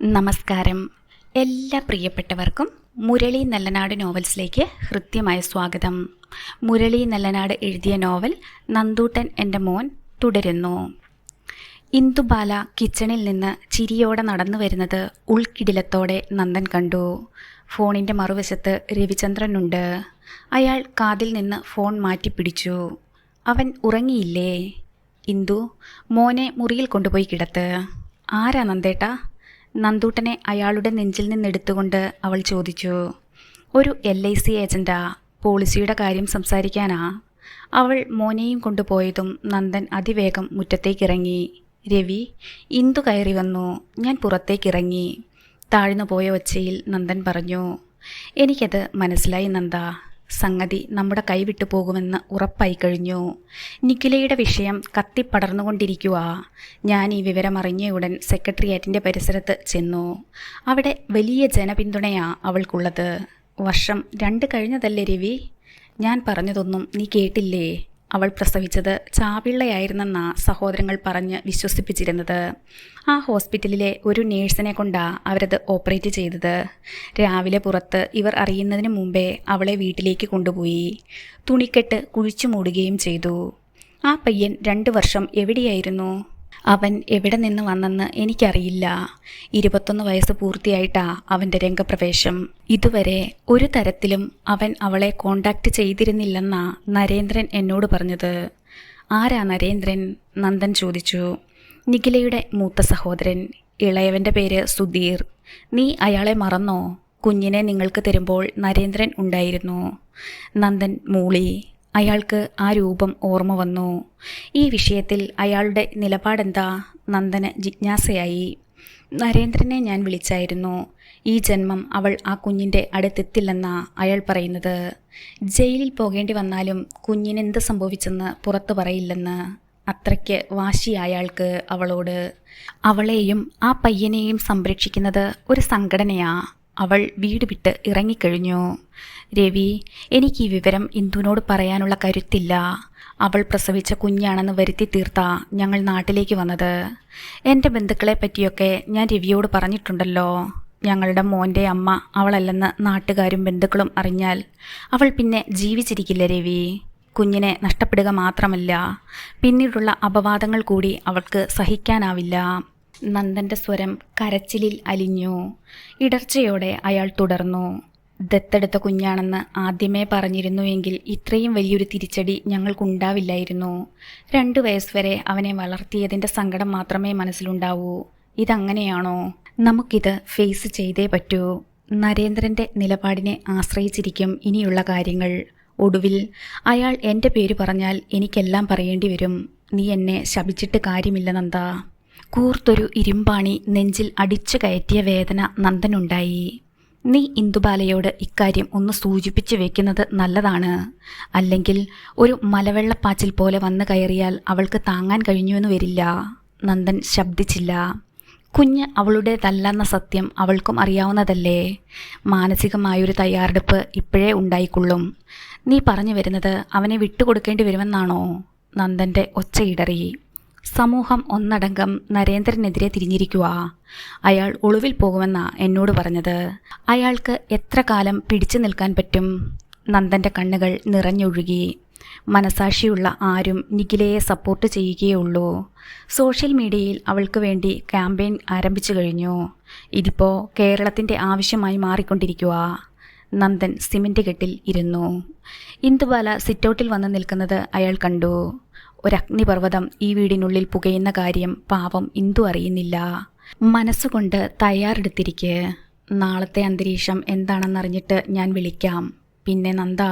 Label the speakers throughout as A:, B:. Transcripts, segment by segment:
A: നമസ്കാരം. എല്ലാ പ്രിയപ്പെട്ടവർക്കും മുരളി നല്ലനാട് നോവൽസിലേക്ക് ഹൃദ്യമായ സ്വാഗതം. മുരളി നല്ലനാട് എഴുതിയ നോവൽ നന്ദൂട്ടൻ എന്റെ മോൻ തുടരുന്നു. ഇന്ദുബാല കിച്ചണിൽ നിന്ന് ചിരിയോടെ നടന്നു വരുന്നത് ഉൾക്കിടിലത്തോടെ നന്ദൻ കണ്ടു. ഫോണിന്റെ മറുവശത്ത് രവിചന്ദ്രനുണ്ട് അയാൾ കാതിൽ നിന്ന് ഫോൺ മാറ്റിപ്പിടിച്ചു അവൻ ഉറങ്ങിയില്ലേ? ഇന്ദു മോനെ മുറിയിൽ കൊണ്ടുപോയി കിടത്ത്. ആരാ നന്ദേട്ടാ? നന്ദൂട്ടനെ അയാളുടെ നെഞ്ചിൽ നിന്നെടുത്തുകൊണ്ട് അവൾ ചോദിച്ചു ഒരു എൽ ഐ സി ഏജന്റാ പോളിസിയുടെ കാര്യം സംസാരിക്കാനാ? അവൾ മോനെയും കൊണ്ടുപോയതും നന്ദൻ അതിവേഗം മുറ്റത്തേക്കിറങ്ങി. രവി ഇന്തു കയറി വന്നു. ഞാൻ പുറത്തേക്കിറങ്ങി. താഴ്ന്നു പോയ ഒച്ചയിൽ നന്ദൻ പറഞ്ഞു എനിക്കത് മനസ്സിലായി നന്ദ. സംഗതി നമ്മുടെ കൈവിട്ടു പോകുമെന്ന് ഉറപ്പായി കഴിഞ്ഞു. നിഖിലയുടെ വിഷയം കത്തിപ്പടർന്നുകൊണ്ടിരിക്കുക ഞാൻ ഈ വിവരം അറിഞ്ഞ ഉടൻ സെക്രട്ടേറിയറ്റിന്റെ പരിസരത്ത് ചെന്നു. അവിടെ വലിയ ജനപിന്തുണയാ അവൾക്കുള്ളത്. വർഷം രണ്ട് കഴിഞ്ഞതല്ലേ രവി? ഞാൻ പറഞ്ഞതൊന്നും നീ കേട്ടില്ലേ? അവൾ പ്രസവിച്ചത് ചാവിള്ളയായിരുന്നെന്ന സഹോദരങ്ങൾ പറഞ്ഞ് വിശ്വസിപ്പിച്ചിരുന്നത്. ആ ഹോസ്പിറ്റലിലെ ഒരു നേഴ്സിനെ കൊണ്ടാ അവരത് ഓപ്പറേറ്റ് ചെയ്തത്. രാവിലെ പുറത്ത് ഇവർ അറിയുന്നതിന് മുമ്പേ അവളെ വീട്ടിലേക്ക് കൊണ്ടുപോയി. തുണിക്കെട്ട് കുഴിച്ചു മൂടുകയും ചെയ്തു. ആ പയ്യൻ രണ്ട് വർഷം എവിടെയായിരുന്നു? അവൻ എവിടെ നിന്ന് വന്നെന്ന് എനിക്കറിയില്ല. ഇരുപത്തൊന്ന് വയസ്സ് പൂർത്തിയായിട്ടാ അവന്റെ രംഗപ്രവേശം. ഇതുവരെ ഒരു തരത്തിലും അവൻ അവളെ കോണ്ടാക്ട് ചെയ്തിരുന്നില്ലെന്നാ നരേന്ദ്രൻ എന്നോട് പറഞ്ഞത്. ആരാ നരേന്ദ്രൻ? നന്ദൻ ചോദിച്ചു. നിഖിലയുടെ മൂത്ത സഹോദരൻ. ഇളയവന്റെ പേര് സുധീർ. നീ അയാളെ മറന്നോ? കുഞ്ഞിനെ നിങ്ങൾക്ക് തരുമ്പോൾ നരേന്ദ്രൻ ഉണ്ടായിരുന്നു. നന്ദൻ മൂളി. അയാൾക്ക് ആ രൂപം ഓർമ്മ വന്നു. ഈ വിഷയത്തിൽ അയാളുടെ നിലപാടെന്താ? നന്ദന് ജിജ്ഞാസയായി. നരേന്ദ്രനെ ഞാൻ വിളിച്ചായിരുന്നു. ഈ ജന്മം അവൾ ആ കുഞ്ഞിന്റെ അടുത്തെത്തില്ലെന്നാ അയാൾ പറയുന്നത്. ജയിലിൽ പോകേണ്ടി വന്നാലും കുഞ്ഞിനെന്ത് സംഭവിച്ചെന്ന് പുറത്തു പറയില്ലെന്ന് അത്രയ്ക്ക് വാശി അയാൾക്ക് അവളോട്. അവളെയും ആ പയ്യനെയും സംരക്ഷിക്കുന്നത് ഒരു സംഘടനയാ. അവൾ വീട് വിട്ട് ഇറങ്ങിക്കഴിഞ്ഞു. രവി എനിക്ക് ഈ വിവരം ഇന്ദുവിനോട് പറയാനുള്ള കരുത്തില്ല. അവൾ പ്രസവിച്ച കുഞ്ഞാണെന്ന് വരുത്തി തീർത്ത ഞങ്ങൾ നാട്ടിലേക്ക് വന്നത്. എന്റെ ബന്ധുക്കളെ പറ്റിയൊക്കെ ഞാൻ രവിയോട് പറഞ്ഞിട്ടുണ്ടല്ലോ. ഞങ്ങളുടെ മോന്റെ അമ്മ അവളല്ലെന്ന് നാട്ടുകാരും ബന്ധുക്കളും അറിഞ്ഞാൽ അവൾ പിന്നെ ജീവിച്ചിരിക്കില്ല രവി. കുഞ്ഞിനെ നഷ്ടപ്പെടുക മാത്രമല്ല പിന്നീടുള്ള അപവാദങ്ങൾ കൂടി അവൾക്ക് സഹിക്കാനാവില്ല. നന്ദന്റെ സ്വരം കരച്ചിലിൽ അലിഞ്ഞു. ഇടർച്ചയോടെ അയാൾ തുടർന്നു. ദത്തെടുത്ത കുഞ്ഞാണെന്ന് ആദ്യമേ പറഞ്ഞിരുന്നുവെങ്കിൽ ഇത്രയും വലിയൊരു തിരിച്ചടി ഞങ്ങൾക്കുണ്ടാവില്ലായിരുന്നു. രണ്ടു വയസ്സുവരെ അവനെ വളർത്തിയതിന്റെ സങ്കടം മാത്രമേ മനസ്സിലുണ്ടാവൂ. ഇതങ്ങനെയാണോ? നമുക്കിത് ഫേസ് ചെയ്തേ പറ്റൂ. നരേന്ദ്രന്റെ നിലപാടിനെ ആശ്രയിച്ചിരിക്കും ഇനിയുള്ള കാര്യങ്ങൾ. ഒടുവിൽ അയാൾ എന്റെ പേര് പറഞ്ഞാൽ എനിക്കെല്ലാം പറയേണ്ടി വരും നീ എന്നെ ശപിച്ചിട്ട് കാര്യമില്ല നന്ദ. കൂർത്തൊരു ഇരുമ്പാണി നെഞ്ചിൽ അടിച്ചു കയറ്റിയ വേദന നന്ദനുണ്ടായി. നീ ഇന്ദുബാലയോട് ഇക്കാര്യം ഒന്ന് സൂചിപ്പിച്ചു വെക്കുന്നത് നല്ലതാണ്. അല്ലെങ്കിൽ ഒരു മലവെള്ളപ്പാച്ചിൽ പോലെ വന്നു കയറിയാൽ അവൾക്ക് താങ്ങാൻ കഴിഞ്ഞുവെന്ന് വരില്ല നന്ദൻ ശബ്ദിച്ചില്ല. കുഞ്ഞ് അവളുടേതല്ലെന്ന സത്യം അവൾക്കും അറിയാവുന്നതല്ലേ. മാനസികമായൊരു തയ്യാറെടുപ്പ് ഇപ്പോഴേ ഉണ്ടായിക്കൊള്ളും. നീ പറഞ്ഞു വരുന്നത് അവനെ വിട്ടുകൊടുക്കേണ്ടി വരുമെന്നാണോ നന്ദന്റെ ഒച്ചയിടറി. സമൂഹം ഒന്നടങ്കം നരേന്ദ്രനെതിരെ തിരിഞ്ഞിരിക്കുക അയാൾ ഒളിവിൽ പോകുമെന്നാ എന്നോട് പറഞ്ഞത്. അയാൾക്ക് എത്ര കാലം പിടിച്ചു നിൽക്കാൻ പറ്റും? നന്ദന്റെ കണ്ണുകൾ നിറഞ്ഞൊഴുകി. മനസാക്ഷിയുള്ള ആരും നിഖിലയെ സപ്പോർട്ട് ചെയ്യുകയുള്ളൂ. സോഷ്യൽ മീഡിയയിൽ അവൾക്ക് വേണ്ടി ക്യാമ്പയിൻ ആരംഭിച്ചു കഴിഞ്ഞു. ഇതിപ്പോൾ കേരളത്തിന്റെ ആവശ്യമായി മാറിക്കൊണ്ടിരിക്കുക നന്ദൻ സിമന്റ് കെട്ടിൽ ഇരുന്നു. ഇന്ദുബാല സിറ്റൗട്ടിൽ വന്ന് നിൽക്കുന്നത് അയാൾ കണ്ടു. ഒരഗ്നിപർവതം ഈ വീടിനുള്ളിൽ പുകയുന്ന കാര്യം പാവം ഇന്ദു അറിയുന്നില്ല. മനസ്സുകൊണ്ട് തയ്യാറെടുത്തിരിക്കെ. നാളത്തെ അന്തരീക്ഷം എന്താണെന്നറിഞ്ഞിട്ട് ഞാൻ വിളിക്കാം. പിന്നെ നന്ദ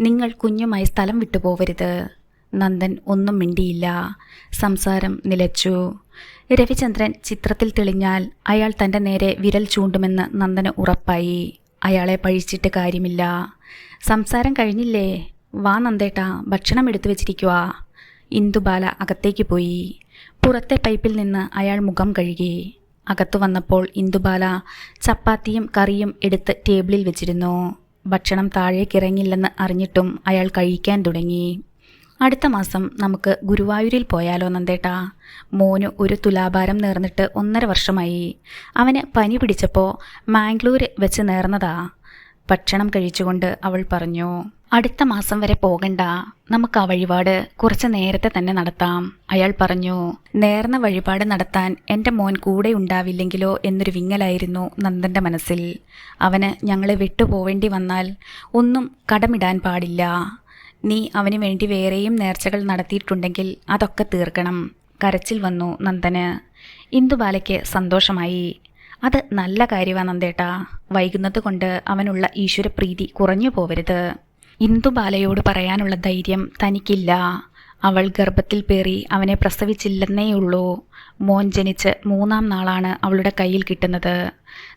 A: നിങ്ങൾ കുഞ്ഞുമായി സ്ഥലം വിട്ടുപോവരുത് നന്ദൻ ഒന്നും മിണ്ടിയില്ല. സംസാരം നിലച്ചു. രവിചന്ദ്രൻ ചിത്രത്തിൽ തെളിഞ്ഞാൽ അയാൾ തന്റെ നേരെ വിരൽ ചൂണ്ടുമെന്ന് നന്ദന് ഉറപ്പായി. അയാളെ പഴിച്ചിട്ട് കാര്യമില്ല. സംസാരം കഴിഞ്ഞില്ലേ? വാ നന്ദേട്ടാ ഭക്ഷണം എടുത്തു വെച്ചിരിക്കുക ഇന്ദുബാല അകത്തേക്ക് പോയി. പുറത്തെ പൈപ്പിൽ നിന്ന് അയാൾ മുഖം കഴുകി. അകത്തു വന്നപ്പോൾ ഇന്ദുബാല ചപ്പാത്തിയും കറിയും എടുത്ത് ടേബിളിൽ വെച്ചിരുന്നു. ഭക്ഷണം താഴേക്കിറങ്ങില്ലെന്ന് അറിഞ്ഞിട്ടും അയാൾ കഴിക്കാൻ തുടങ്ങി. അടുത്ത മാസം നമുക്ക് ഗുരുവായൂരിൽ പോയാലോ നന്ദേട്ടാ. മോന് ഒരു തുലാഭാരം നേർന്നിട്ട് ഒന്നര വർഷമായി. അവന് പനി പിടിച്ചപ്പോൾ മാംഗ്ലൂർ വെച്ച് നേർന്നതാ. ഭക്ഷണം കഴിച്ചുകൊണ്ട് അവൾ പറഞ്ഞു അടുത്ത മാസം വരെ പോകണ്ട. നമുക്ക് ആ വഴിപാട് കുറച്ച് നേരത്തെ തന്നെ നടത്താം. അയാൾ പറഞ്ഞു നേർന്ന വഴിപാട് നടത്താൻ എന്റെ മോൻ കൂടെ ഉണ്ടാവില്ലെങ്കിലോ എന്നൊരു വിങ്ങലായിരുന്നു നന്ദന്റെ മനസ്സിൽ. അവന് ഞങ്ങളെ വിട്ടുപോവേണ്ടി വന്നാൽ ഒന്നും കടമിടാൻ പാടില്ല. നീ അവന് വേണ്ടി വേറെയും നേർച്ചകൾ നടത്തിയിട്ടുണ്ടെങ്കിൽ അതൊക്കെ തീർക്കണം. കരച്ചിൽ വന്നു നന്ദന്. ഇന്ദുബാലയ്ക്ക് സന്തോഷമായി. അത് നല്ല കാര്യമാണ് നന്ദേട്ടാ. വൈകുന്നത് കൊണ്ട് അവനുള്ള ഈശ്വരപ്രീതി കുറഞ്ഞു പോവരുത്. ഇന്ദുബാലയോട് പറയാനുള്ള ധൈര്യം തനിക്കില്ല. അവൾ ഗർഭത്തിൽ പേറി അവനെ പ്രസവിച്ചില്ലെന്നേയുള്ളൂ മോൻ ജനിച്ച് മൂന്നാം നാളാണ് അവളുടെ കയ്യിൽ കിട്ടുന്നത്.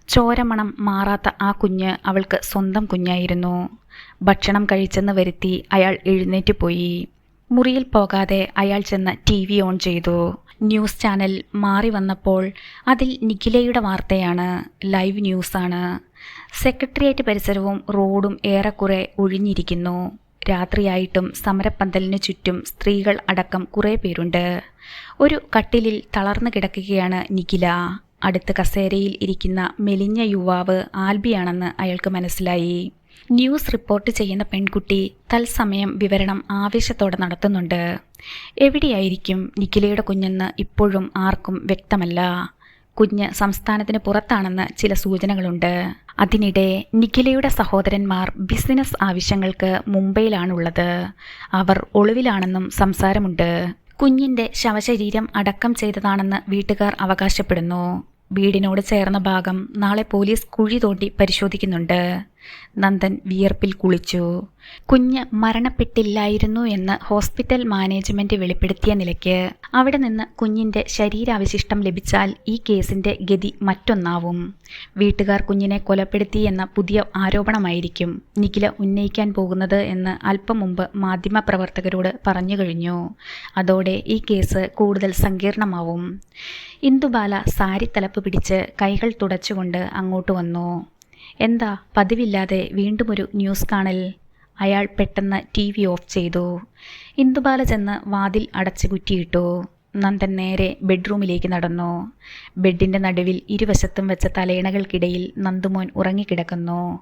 A: ചോരമണം മാറാത്ത ആ കുഞ്ഞ് അവൾക്ക് സ്വന്തം കുഞ്ഞായിരുന്നു. ഭക്ഷണം കഴിച്ചെന്ന് വരുത്തി അയാൾ എഴുന്നേറ്റ് പോയി. മുറിയിൽ പോകാതെ അയാൾ ചെന്ന് ടി ഓൺ ചെയ്തു. ന്യൂസ് ചാനൽ മാറി വന്നപ്പോൾ അതിൽ നിഖിലയുടെ വാർത്തയാണ്. ലൈവ് ന്യൂസാണ്. സെക്രട്ടേറിയറ്റ് പരിസരവും റോഡും ഏറെക്കുറെ ഒഴിഞ്ഞിരിക്കുന്നു. രാത്രിയായിട്ടും സമരപ്പന്തലിന് ചുറ്റും സ്ത്രീകൾ അടക്കം കുറേ പേരുണ്ട്. ഒരു കട്ടിലിൽ തളർന്നു കിടക്കുകയാണ് നിഖില. അടുത്ത് കസേരയിൽ ഇരിക്കുന്ന മെലിഞ്ഞ യുവാവ് ആൽബിയാണെന്ന് അയാൾക്ക് മനസ്സിലായി. ന്യൂസ് റിപ്പോർട്ട് ചെയ്യുന്ന പെൺകുട്ടി തത്സമയം വിവരണം ആവേശത്തോടെ നടത്തുന്നുണ്ട്. എവിടെയായിരിക്കും നിഖിലയുടെ കുഞ്ഞെന്ന് ഇപ്പോഴും ആർക്കും വ്യക്തമല്ല. കുഞ്ഞ് സംസ്ഥാനത്തിന് പുറത്താണെന്ന് ചില സൂചനകളുണ്ട്. അതിനിടെ നിഖിലയുടെ സഹോദരന്മാർ ബിസിനസ് ആവശ്യങ്ങൾക്ക് മുംബൈയിലാണുള്ളത്. അവർ ഒളിവിലാണെന്നും സംസാരമുണ്ട്. കുഞ്ഞിന്റെ ശവശരീരം അടക്കം ചെയ്തതാണെന്ന് വീട്ടുകാർ അവകാശപ്പെടുന്നു. വീടിനോട് ചേർന്ന ഭാഗം നാളെ പോലീസ് കുഴി തോണ്ടി പരിശോധിക്കുന്നുണ്ട്. നന്ദൻ വിയർപ്പിൽ കുളിച്ചു. കുഞ്ഞ് മരണപ്പെട്ടില്ലായിരുന്നു എന്ന് ഹോസ്പിറ്റൽ മാനേജ്മെന്റ് വെളിപ്പെടുത്തിയ നിലയ്ക്ക് അവിടെ നിന്ന് കുഞ്ഞിന്റെ ശരീരാവശിഷ്ടം ലഭിച്ചാൽ ഈ കേസിന്റെ ഗതി മറ്റൊന്നാവും. വീട്ടുകാർ കുഞ്ഞിനെ കൊലപ്പെടുത്തി എന്ന പുതിയ ആരോപണമായിരിക്കും നിഖില ഉന്നയിക്കാൻ പോകുന്നത് എന്ന് അല്പം മുമ്പ് മാധ്യമപ്രവർത്തകരോട് പറഞ്ഞു കഴിഞ്ഞു. അതോടെ ഈ കേസ് കൂടുതൽ സങ്കീർണമാവും. ഇന്ദുബാല സാരി തലപ്പ് പിടിച്ച് കൈകൾ തുടച്ചുകൊണ്ട് അങ്ങോട്ട് വന്നു. എന്താ പതിവില്ലാതെ വീണ്ടും ഒരു ന്യൂസ് കാണൽ? അയാൾ പെട്ടെന്ന് ടി വി ഓഫ് ചെയ്തു. ഇന്ദുബാല ചെന്ന് വാതിൽ അടച്ചു കുറ്റിയിട്ടു. നന്ദൻ നേരെ ബെഡ്റൂമിലേക്ക് നടന്നു. ബെഡിന്റെ നടുവിൽ ഇരുവശത്തും വെച്ച തലയിണകൾക്കിടയിൽ നന്ദുമോൻ ഉറങ്ങിക്കിടക്കുന്നു.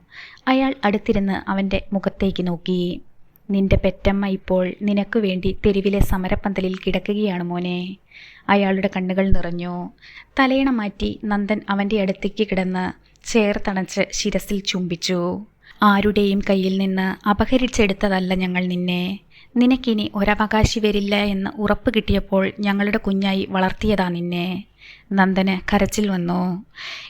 A: അയാൾ അടുത്തിരുന്ന് അവന്റെ മുഖത്തേക്ക് നോക്കി. നിന്റെ പെറ്റമ്മ ഇപ്പോൾ നിനക്ക് വേണ്ടി തെരുവിലെ സമരപ്പന്തലിൽ കിടക്കുകയാണ് മോനെ. അയാളുടെ കണ്ണുകൾ നിറഞ്ഞു. തലയിണ മാറ്റി നന്ദൻ അവന്റെ അടുത്തേക്ക് കിടന്ന് ചേർത്തണച്ച് ശിരസിൽ ചുംബിച്ചു. ആരുടെയും കയ്യിൽ നിന്ന് അപഹരിച്ചെടുത്തതല്ല ഞങ്ങൾ നിന്നെ. നിനക്കിനി ഒരവകാശി വരില്ല എന്ന് ഉറപ്പ് കിട്ടിയപ്പോൾ ഞങ്ങളുടെ കുഞ്ഞായി വളർത്തിയതാ നിന്നെ. നന്ദന് കരച്ചിൽ വന്നു.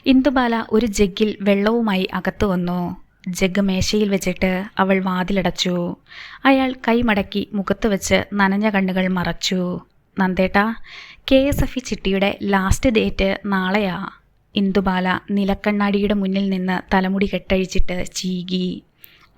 A: ഇന്ദുബാല ഒരു ജഗ്ഗിൽ വെള്ളവുമായി അകത്തു വന്നു. ജഗ് മേശയിൽ വെച്ചിട്ട് അവൾ വാതിലടച്ചു. അയാൾ കൈമടക്കി മുഖത്ത് വെച്ച് നനഞ്ഞ കണ്ണുകൾ മറച്ചു. നന്ദേട്ട കെ എസ് എഫ് ഇ ചിട്ടിയുടെ ലാസ്റ്റ് ഡേറ്റ് നാളെയാ. ഇന്ദുബാല നിലക്കണ്ണാടിയുടെ മുന്നിൽ നിന്ന് തലമുടി കെട്ടഴിച്ചിട്ട് ചീകി.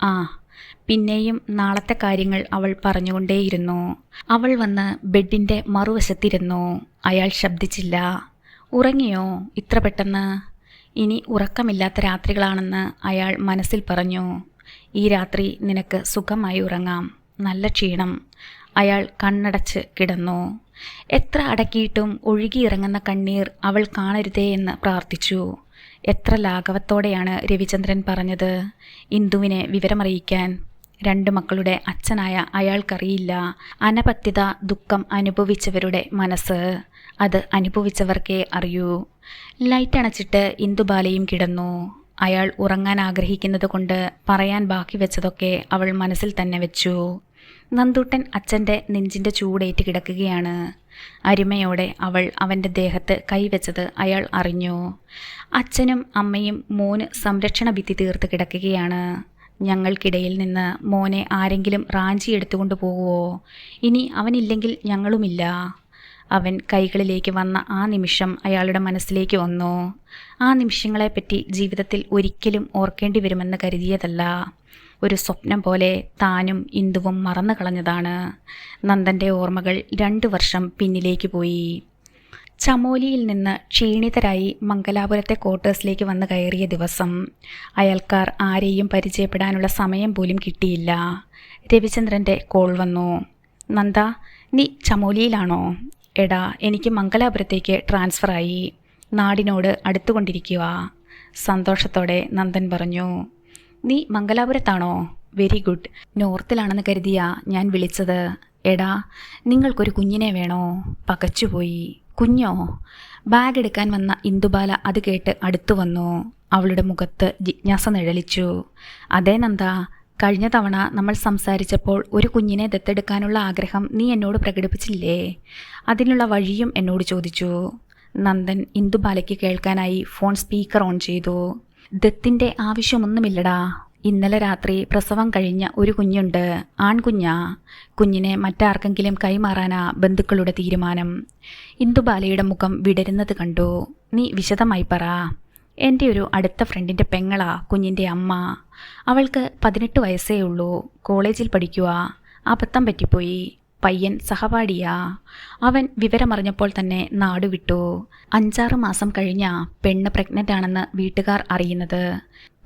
A: ആ പിന്നെയും നാളത്തെ കാര്യങ്ങൾ അവൾ പറഞ്ഞുകൊണ്ടേയിരുന്നു. അവൾ വന്ന് ബെഡിന്റെ മറുവശത്തിരുന്നു. അയാൾ ശബ്ദിച്ചില്ല. ഉറങ്ങിയോ? ഇത്ര പെട്ടെന്ന്? ഇനി ഉറക്കമില്ലാത്ത രാത്രികളാണെന്ന് അയാൾ മനസ്സിൽ പറഞ്ഞു. ഈ രാത്രി നിനക്ക് സുഖമായി ഉറങ്ങാം. നല്ല ക്ഷീണം. അയാൾ കണ്ണടച്ച് കിടന്നു. എത്ര അടക്കിയിട്ടും ഒഴുകിയിറങ്ങുന്ന കണ്ണീർ അവൾ കാണരുതേ എന്ന് പ്രാർത്ഥിച്ചു. എത്ര ലാഘവത്തോടെയാണ് രവിചന്ദ്രൻ പറഞ്ഞത്. ഇന്ദുവിനെ വിവരമറിയിക്കാൻ. രണ്ട് മക്കളുടെ അച്ഛനായ അയാൾക്കറിയില്ല. അനപത്യത ദുഃഖം അനുഭവിച്ചവരുടെ മനസ്സ്. അത് അനുഭവിച്ചവർക്കേ അറിയൂ. ലൈറ്റ് അണച്ചിട്ട് ഇന്ദുബാലയും കിടന്നു. അയാൾ ഉറങ്ങാൻ ആഗ്രഹിക്കുന്നത് കൊണ്ട് പറയാൻ ബാക്കി വെച്ചതൊക്കെ അവൾ മനസ്സിൽ തന്നെ വെച്ചു. നന്ദൂട്ടൻ അച്ഛന്റെ നെഞ്ചിന്റെ ചൂടേറ്റ് കിടക്കുകയാണ്. അരുമയോടെ അവൾ അവന്റെ ദേഹത്ത് കൈവച്ചത് അയാൾ അറിഞ്ഞു. അച്ഛനും അമ്മയും മോന് സംരക്ഷണ ഭിത്തി തീർത്ത് കിടക്കുകയാണ്. ഞങ്ങൾക്കിടയിൽ നിന്ന് മോനെ ആരെങ്കിലും റാഞ്ചി എടുത്തുകൊണ്ട് പോകുമോ ഇനി അവനില്ലെങ്കിൽ ഞങ്ങളുമില്ല. അവൻ കൈകളിലേക്ക് വന്ന ആ നിമിഷം അയാളുടെ മനസ്സിലേക്ക് വന്നു. ആ നിമിഷങ്ങളെപ്പറ്റി ജീവിതത്തിൽ ഒരിക്കലും ഓർക്കേണ്ടി വരുമെന്ന് കരുതിയതല്ല. ഒരു സ്വപ്നം പോലെ താനും ഇന്ദുവും മറന്നു കളഞ്ഞതാണ്. നന്ദന്റെ ഓർമ്മകൾ രണ്ട് വർഷം പിന്നിലേക്ക് പോയി. ചമോലിയിൽ നിന്ന് ക്ഷീണിതരായി മംഗലാപുരത്തെ ക്വാർട്ടേഴ്സിലേക്ക് വന്ന് കയറിയ ദിവസം അയൽക്കാർ ആരെയും പരിചയപ്പെടാനുള്ള സമയം പോലും കിട്ടിയില്ല. രവിചന്ദ്രന്റെ കോൾ വന്നു. നന്ദ നീ ചമോലിയിലാണോ? എടാ എനിക്ക് മംഗലാപുരത്തേക്ക് ട്രാൻസ്ഫറായി. നാടിനോട് അടുത്തുകൊണ്ടിരിക്കുക സന്തോഷത്തോടെ നന്ദൻ പറഞ്ഞു. നീ മംഗലാപുരത്താണോ? വെരി ഗുഡ് നോർത്തിലാണെന്ന് കരുതിയാ ഞാൻ വിളിച്ചത്. എടാ നിങ്ങൾക്കൊരു കുഞ്ഞിനെ വേണോ? പകച്ചുപോയി കുഞ്ഞോ? ബാഗ് എടുക്കാൻ വന്ന ഇന്ദുബാല അത് കേട്ട് അടുത്തു വന്നു. അവളുടെ മുഖത്ത് ജിജ്ഞാസ നിഴലിച്ചു. അതേ നന്ദ. കഴിഞ്ഞ തവണ നമ്മൾ സംസാരിച്ചപ്പോൾ ഒരു കുഞ്ഞിനെ ദത്തെടുക്കാനുള്ള ആഗ്രഹം നീ എന്നോട് പ്രകടിപ്പിച്ചില്ലേ? അതിനുള്ള വഴിയും എന്നോട് ചോദിച്ചു. നന്ദൻ ഇന്ദുബാലയ്ക്ക് കേൾക്കാനായി ഫോൺ സ്പീക്കർ ഓൺ ചെയ്തു. ദത്തിന്റെ ആവശ്യമൊന്നുമില്ലടാ. ഇന്നലെ രാത്രി പ്രസവം കഴിഞ്ഞ ഒരു കുഞ്ഞുണ്ട്. ആൺകുഞ്ഞാ. കുഞ്ഞിനെ മറ്റാർക്കെങ്കിലും കൈമാറാനാ ബന്ധുക്കളുടെ തീരുമാനം. ഇന്ദുബാലയുടെ മുഖം വിടരുന്നത് കണ്ടു. നീ വിശദമായി പറ. എന്റെ ഒരു അടുത്ത ഫ്രണ്ടിന്റെ പെങ്ങളാ കുഞ്ഞിന്റെ അമ്മ. അവൾക്ക് പതിനെട്ട് വയസ്സേ ഉള്ളൂ. കോളേജിൽ പഠിക്കുക അബദ്ധം പറ്റിപ്പോയി. പയ്യൻ സഹപാഠിയാ അവൻ വിവരമറിഞ്ഞപ്പോൾ തന്നെ നാടുവിട്ടു അഞ്ചാറ് മാസം കഴിഞ്ഞ പെണ്ണ് പ്രഗ്നന്റ് ആണെന്ന് വീട്ടുകാർ അറിയുന്നത്.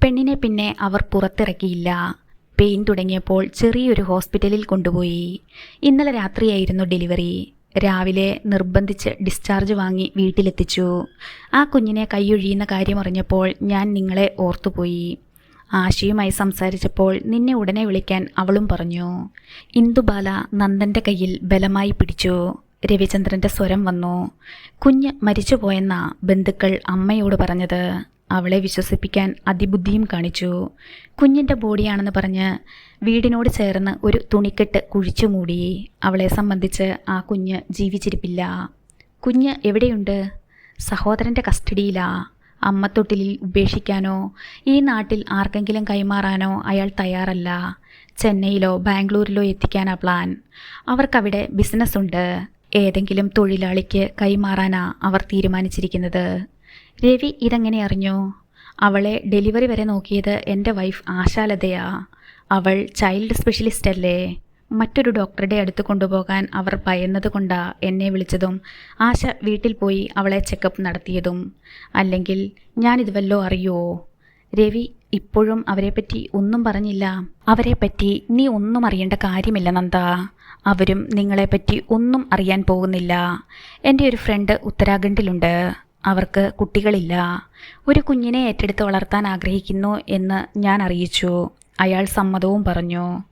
A: പെണ്ണിനെ പിന്നെ അവർ പുറത്തിറക്കിയില്ല. പെയിൻ തുടങ്ങിയപ്പോൾ ചെറിയൊരു ഹോസ്പിറ്റലിൽ കൊണ്ടുപോയി. ഇന്നലെ രാത്രിയായിരുന്നു ഡെലിവറി. രാവിലെ നിർബന്ധിച്ച് ഡിസ്ചാർജ് വാങ്ങി വീട്ടിലെത്തിച്ചു. ആ കുഞ്ഞിനെ കൈയൊഴിയുന്ന കാര്യം അറിഞ്ഞപ്പോൾ ഞാൻ നിങ്ങളെ ഓർത്തുപോയി. ആശയുമായി സംസാരിച്ചപ്പോൾ നിന്നെ ഉടനെ വിളിക്കാൻ അവളും പറഞ്ഞു. ഇന്ദുബാല നന്ദന്റെ കയ്യിൽ ബലമായി പിടിച്ചു. രവിചന്ദ്രന്റെ സ്വരം വന്നു. കുഞ്ഞ് മരിച്ചുപോയെന്ന ബന്ധുക്കൾ അമ്മയോട് പറഞ്ഞത്. അവളെ വിശ്വസിപ്പിക്കാൻ അതിബുദ്ധിയും കാണിച്ചു. കുഞ്ഞിന്റെ ബോഡിയാണെന്ന് പറഞ്ഞ് വീടിനോട് ചേർന്ന് ഒരു തുണിക്കെട്ട് കുഴിച്ചു മൂടി. അവളെ സംബന്ധിച്ച് ആ കുഞ്ഞ് ജീവിച്ചിരിപ്പില്ല. കുഞ്ഞ് എവിടെയുണ്ട്? സഹോദരന്റെ കസ്റ്റഡിയിലാ. അമ്മത്തൊട്ടിലിൽ ഉപേക്ഷിക്കാനോ ഈ നാട്ടിൽ ആർക്കെങ്കിലും കൈമാറാനോ അയാൾ തയ്യാറല്ല. ചെന്നൈയിലോ ബാംഗ്ലൂരിലോ എത്തിക്കാനാ പ്ലാൻ അവർക്കവിടെ ബിസിനസ് ഉണ്ട്. ഏതെങ്കിലും തൊഴിലാളിക്ക് കൈമാറാനാ അവർ തീരുമാനിച്ചിരിക്കുന്നത്. രവി ഇതെങ്ങനെ അറിഞ്ഞു? അവളെ ഡെലിവറി വരെ നോക്കിയത് എന്റെ വൈഫ് ആശാലതയാ. അവൾ ചൈൽഡ് സ്പെഷ്യലിസ്റ്റ് അല്ലേ? മറ്റൊരു ഡോക്ടറുടെ അടുത്ത് കൊണ്ടുപോകാൻ അവർ ഭയന്നത് കൊണ്ടാ എന്നെ വിളിച്ചതും. ആശ വീട്ടിൽ പോയി അവളെ ചെക്കപ്പ് നടത്തിയതും. അല്ലെങ്കിൽ ഞാനിത് വല്ലോ അറിയുമോ രവി ഇപ്പോഴും അവരെപ്പറ്റി ഒന്നും പറഞ്ഞില്ല. അവരെപ്പറ്റി നീ ഒന്നും അറിയേണ്ട കാര്യമില്ല നന്ദ. അവരും നിങ്ങളെപ്പറ്റി ഒന്നും അറിയാൻ പോകുന്നില്ല. എന്റെ ഒരു ഫ്രണ്ട് ഉത്തരാഖണ്ഡിലുണ്ട്. അവർക്ക് കുട്ടികളില്ല. ഒരു കുഞ്ഞിനെ ഏറ്റെടുത്ത് വളർത്താൻ ആഗ്രഹിക്കുന്നു എന്ന് ഞാൻ അറിയിച്ചു. അയാൾ സമ്മതവും പറഞ്ഞു.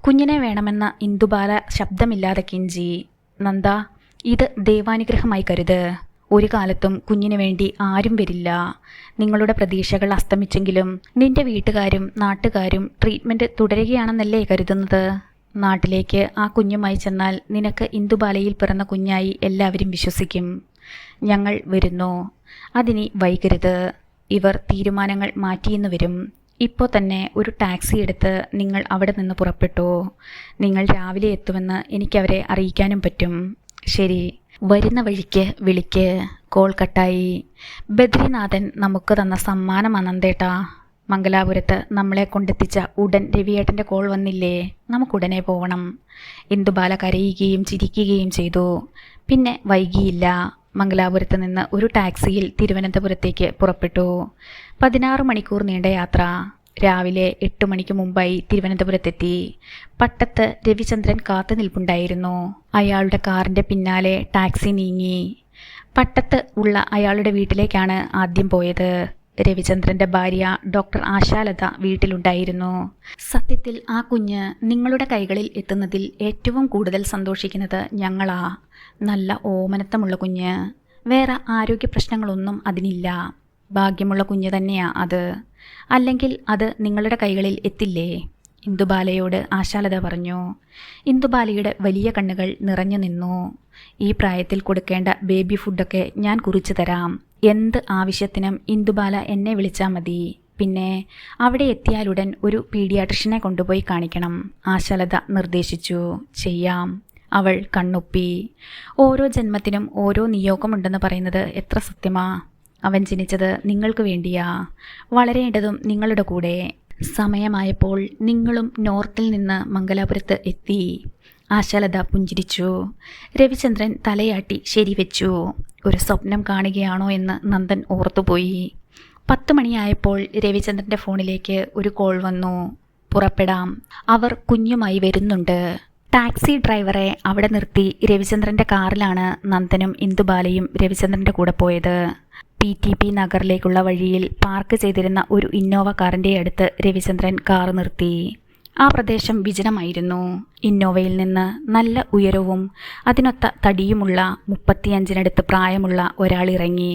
A: കുഞ്ഞിനെ വേണമെന്ന ഇന്ദുബാല ശബ്ദമില്ലാതെ കിഞ്ചി. നന്ദ ഇത് ദൈവാനുഗ്രഹമായി കരുത്. ഒരു കാലത്തും കുഞ്ഞിനു വേണ്ടി ആരും വരില്ല. നിങ്ങളുടെ പ്രതീക്ഷകൾ അസ്തമിച്ചെങ്കിലും നിന്റെ വീട്ടുകാരും നാട്ടുകാരും ട്രീറ്റ്മെന്റ് തുടരുകയാണെന്നല്ലേ കരുതുന്നത്? നാട്ടിലേക്ക് ആ കുഞ്ഞുമായി ചെന്നാൽ നിനക്ക് ഇന്ദുബാലയിൽ പിറന്ന കുഞ്ഞായി എല്ലാവരും വിശ്വസിക്കും. ഞങ്ങൾ വരുന്നു. അതിനി വൈകരുത്. ഇവർ തീരുമാനങ്ങൾ മാറ്റിയെന്ന് വരും. ഇപ്പോൾ തന്നെ ഒരു ടാക്സി എടുത്ത് നിങ്ങൾ അവിടെ നിന്ന് പുറപ്പെട്ടു? നിങ്ങൾ രാവിലെ എത്തുമെന്ന് എനിക്കവരെ അറിയിക്കാനും പറ്റും. ശരി. വരുന്ന വഴിക്ക് വിളിക്ക്. കോൾ കട്ടായി. ബദ്രിനാഥൻ നമുക്ക് തന്ന സമ്മാനം അനന്തേട്ടാ മംഗലാപുരത്ത് നമ്മളെ കൊണ്ടെത്തിച്ച ഉടൻ രവിയേട്ടന്റെ കോൾ വന്നില്ലേ? നമുക്കുടനെ പോകണം ഇന്ദുബാല കരയുകയും ചിരിക്കുകയും ചെയ്തു. പിന്നെ വൈകിയില്ല. മംഗലാപുരത്ത് നിന്ന് ഒരു ടാക്സിയിൽ തിരുവനന്തപുരത്തേക്ക് പുറപ്പെട്ടു. പതിനാറ് മണിക്കൂർ നീണ്ട യാത്ര. രാവിലെ എട്ട് മണിക്ക് മുമ്പായി തിരുവനന്തപുരത്തെത്തി. പട്ടത്ത് രവിചന്ദ്രൻ കാത്തു നിൽപ്പുണ്ടായിരുന്നു. അയാളുടെ കാറിന്റെ പിന്നാലെ ടാക്സി നീങ്ങി. പട്ടത്ത് ഉള്ള അയാളുടെ വീട്ടിലേക്കാണ് ആദ്യം പോയത്. രവിചന്ദ്രന്റെ ഭാര്യ ഡോക്ടർ ആശാലത വീട്ടിലുണ്ടായിരുന്നു. സത്യത്തിൽ ആ കുഞ്ഞ് നിങ്ങളുടെ കൈകളിൽ എത്തുന്നതിൽ ഏറ്റവും കൂടുതൽ സന്തോഷിക്കുന്നത് ഞങ്ങളാ. നല്ല ഓമനത്തമുള്ള കുഞ്ഞ്. വേറെ ആരോഗ്യ പ്രശ്നങ്ങളൊന്നും അതിനില്ല. ഭാഗ്യമുള്ള കുഞ്ഞ് തന്നെയാ അത്. അല്ലെങ്കിൽ അത് നിങ്ങളുടെ കൈകളിൽ എത്തില്ലേ? ഇന്ദുബാലയോട് ആശാലത പറഞ്ഞു. ഇന്ദുബാലയുടെ വലിയ കണ്ണുകൾ നിറഞ്ഞു നിന്നു. ഈ പ്രായത്തിൽ കൊടുക്കേണ്ട ബേബി ഫുഡൊക്കെ ഞാൻ കുറിച്ചു തരാം. എന്ത് ആവശ്യത്തിനും ഇന്ദുബാല എന്നെ വിളിച്ചാൽ മതി. പിന്നെ അവിടെ എത്തിയാലുടൻ ഒരു പീഡിയാട്രിഷനെ കൊണ്ടുപോയി കാണിക്കണം ആശാലത നിർദ്ദേശിച്ചു. ചെയ്യാം. അവൾ കണ്ണുപ്പി. ഓരോ ജന്മത്തിനും ഓരോ നിയോഗമുണ്ടെന്ന് പറയുന്നത് എത്ര സത്യമാ? അവൻ ജനിച്ചത് നിങ്ങൾക്ക് വേണ്ടിയാ. വളരേണ്ടതും നിങ്ങളുടെ കൂടെ. സമയമായപ്പോൾ നിങ്ങളും നോർത്തിൽ നിന്ന് മംഗലാപുരത്ത് എത്തി. ആശാലത പുഞ്ചിരിച്ചു. രവിചന്ദ്രൻ തലയാട്ടി ശരിവെച്ചു ഒരു സ്വപ്നം കാണുകയാണോ എന്ന് നന്ദൻ ഓർത്തുപോയി. പത്ത് മണിയായപ്പോൾ രവിചന്ദ്രന്റെ ഫോണിലേക്ക് ഒരു കോൾ വന്നു. പുറപ്പെടാം. അവർ കുഞ്ഞുമായി വരുന്നുണ്ട്. ടാക്സി ഡ്രൈവറെ അവിടെ നിർത്തി രവിചന്ദ്രന്റെ കാറിലാണ് നന്ദനും ഇന്ദുബാലയും രവിചന്ദ്രന്റെ കൂടെ പോയത്. പി ടി പി നഗറിലേക്കുള്ള വഴിയിൽ പാർക്ക് ചെയ്തിരുന്ന ഒരു ഇന്നോവ കാറിന്റെ അടുത്ത് രവിചന്ദ്രൻ കാർ നിർത്തി. ആ പ്രദേശം വിജനമായിരുന്നു. ഇന്നോവയിൽ നിന്ന് നല്ല ഉയരവും അതിനൊത്ത തടിയുമുള്ള മുപ്പത്തിയഞ്ചിനടുത്ത് പ്രായമുള്ള ഒരാൾ ഇറങ്ങി.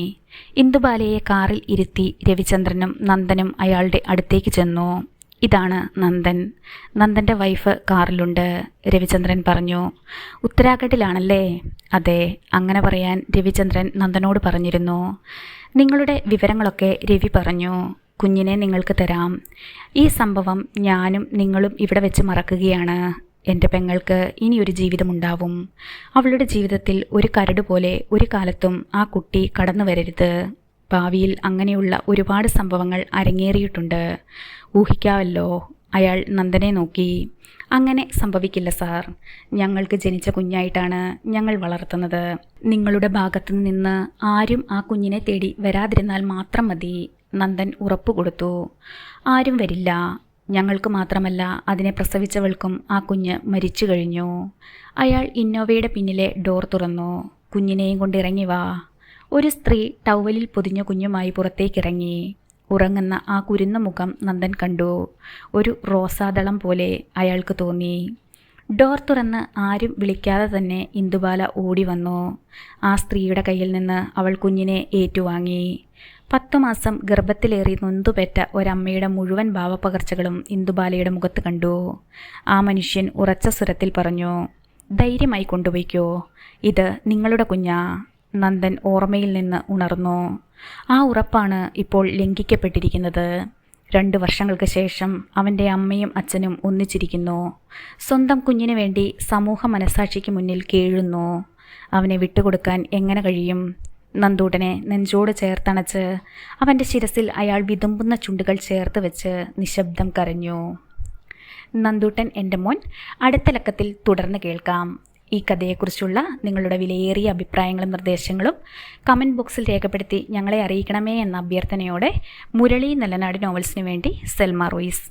A: ഇന്ദുബാലയെ കാറിൽ ഇരുത്തി രവിചന്ദ്രനും നന്ദനും അയാളുടെ അടുത്തേക്ക് ചെന്നു. ഇതാണ് നന്ദൻ. നന്ദന്റെ വൈഫ് കാറിലുണ്ട്. രവിചന്ദ്രൻ പറഞ്ഞു ഉത്തരാഖണ്ഡിലാണല്ലേ? അതെ അങ്ങനെ പറയാൻ രവിചന്ദ്രൻ നന്ദനോട് പറഞ്ഞിരുന്നു. നിങ്ങളുടെ വിവരങ്ങളൊക്കെ രവി പറഞ്ഞു. കുഞ്ഞിനെ നിങ്ങൾക്ക് തരാം. ഈ സംഭവം ഞാനും നിങ്ങളും ഇവിടെ വെച്ച് മറക്കുകയാണ്. എന്റെ പെങ്ങൾക്ക് ഇനിയൊരു ജീവിതമുണ്ടാവും. അവളുടെ ജീവിതത്തിൽ ഒരു കരട് പോലെ ഒരു കാലത്തും ആ കുട്ടി കടന്നു വരരുത് ഭാവിയിൽ അങ്ങനെയുള്ള ഒരുപാട് സംഭവങ്ങൾ അരങ്ങേറിയിട്ടുണ്ട്. ഊഹിക്കാവല്ലോ അയാൾ നന്ദനെ നോക്കി. അങ്ങനെ സംഭവിക്കില്ല സാർ. ഞങ്ങൾക്ക് ജനിച്ച കുഞ്ഞായിട്ടാണ് ഞങ്ങൾ വളർത്തുന്നത്. നിങ്ങളുടെ ഭാഗത്തു നിന്ന് ആരും ആ കുഞ്ഞിനെ തേടി വരാതിരുന്നാൽ മാത്രം മതി നന്ദൻ ഉറപ്പ് കൊടുത്തു. ആരും വരില്ല. ഞങ്ങൾക്ക് മാത്രമല്ല അതിനെ പ്രസവിച്ചവൾക്കും ആ കുഞ്ഞ് മരിച്ചു കഴിഞ്ഞു. അയാൾ ഇന്നോവയുടെ പിന്നിലെ ഡോർ തുറന്നു. കുഞ്ഞിനെയും കൊണ്ട് ഇറങ്ങി വാ. ഒരു സ്ത്രീ ടവലിൽ പൊതിഞ്ഞ കുഞ്ഞുമായി പുറത്തേക്കിറങ്ങി. ഉറങ്ങുന്ന ആ കുരുന്ന മുഖം നന്ദൻ കണ്ടു. ഒരു റോസാദളം പോലെ അയാൾക്ക് തോന്നി. ഡോർ തുറന്ന് ആരും വിളിക്കാതെ തന്നെ ഇന്ദുബാല ഓടി വന്നു. ആ സ്ത്രീയുടെ കയ്യിൽ നിന്ന് അവൾ കുഞ്ഞിനെ ഏറ്റുവാങ്ങി. പത്തു മാസം ഗർഭത്തിലേറി നൊന്തുപെറ്റ ഒരമ്മയുടെ മുഴുവൻ ഭാവപകർച്ചകളും ഇന്ദുബാലയുടെ മുഖത്ത് കണ്ടു. ആ മനുഷ്യൻ ഉറച്ച സ്വരത്തിൽ പറഞ്ഞു ധൈര്യമായി കൊണ്ടുപോയിക്കോ. ഇത് നിങ്ങളുടെ കുഞ്ഞാ. നന്ദൻ ഓർമ്മയിൽ നിന്ന് ഉണർന്നു. ആ ഉറപ്പാണ് ഇപ്പോൾ ലംഘിക്കപ്പെട്ടിരിക്കുന്നത്. രണ്ട് വർഷങ്ങൾക്ക് ശേഷം അവന്റെ അമ്മയും അച്ഛനും ഒന്നിച്ചിരിക്കുന്നു. സ്വന്തം കുഞ്ഞിന് വേണ്ടി സമൂഹ മനസാക്ഷിക്ക് മുന്നിൽ കേഴുന്നു. അവനെ വിട്ടുകൊടുക്കാൻ എങ്ങനെ കഴിയും? നന്ദൂട്ടനെ നെഞ്ചോട് ചേർത്തണച്ച് അവന്റെ ശിരസിൽ അയാൾ വിതുമ്പുന്ന ചുണ്ടുകൾ ചേർത്ത് വെച്ച് നിശബ്ദം കരഞ്ഞു. നന്ദൂട്ടൻ എന്റെ മോൻ അടുത്ത ലക്കത്തിൽ തുടർന്ന് കേൾക്കാം. ഈ കഥയെക്കുറിച്ചുള്ള നിങ്ങളുടെ വിലയേറിയ അഭിപ്രായങ്ങളും നിർദ്ദേശങ്ങളും കമന്റ് ബോക്സിൽ രേഖപ്പെടുത്തി ഞങ്ങളെ അറിയിക്കണമേ എന്ന അഭ്യർത്ഥനയോടെ മുരളി നല്ലനാട് നോവൽസിന് വേണ്ടി സെൽമ റോയിസ്.